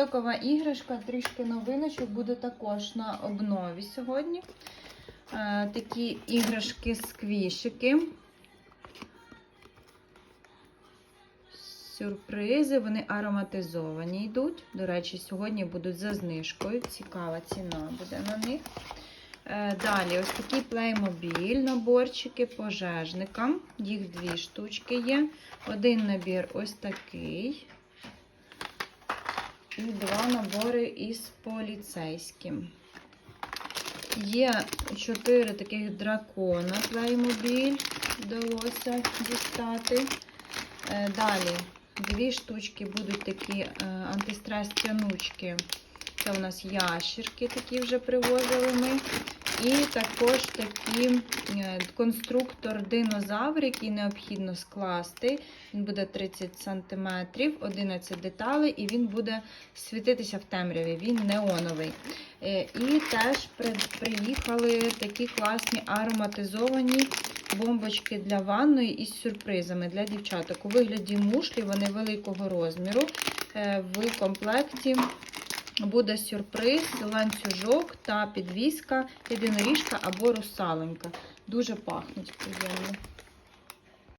Стокова іграшка, трішки новиночок, буде також на обнові сьогодні. Е, такі іграшки сквішики. Сюрпризи, вони ароматизовані йдуть. До речі, сьогодні будуть за знижкою. Цікава ціна буде на них. Е, Далі, ось такий плеймобіль, наборчики пожежникам. Їх дві штучки є. Один набір ось такий. І два набори із поліцейським. Є чотири таких дракона Playmobil, Вдалося дістати. Е, Далі дві штучки будуть такі е, антистрес-тянучки. Це у нас ящерки такі вже привозили ми. І також такий е, конструктор динозавр, який необхідно скласти. Він буде 30 см, 11 деталей, і він буде світитися в темряві. Він неоновий. Е, І теж приїхали такі класні ароматизовані бомбочки для ванної із сюрпризами для дівчаток. У вигляді мушлі, вони великого розміру. Е, В комплекті буде сюрприз, ланцюжок та підвіска, єдиноріжка або русаленька. Дуже пахнуть приємно.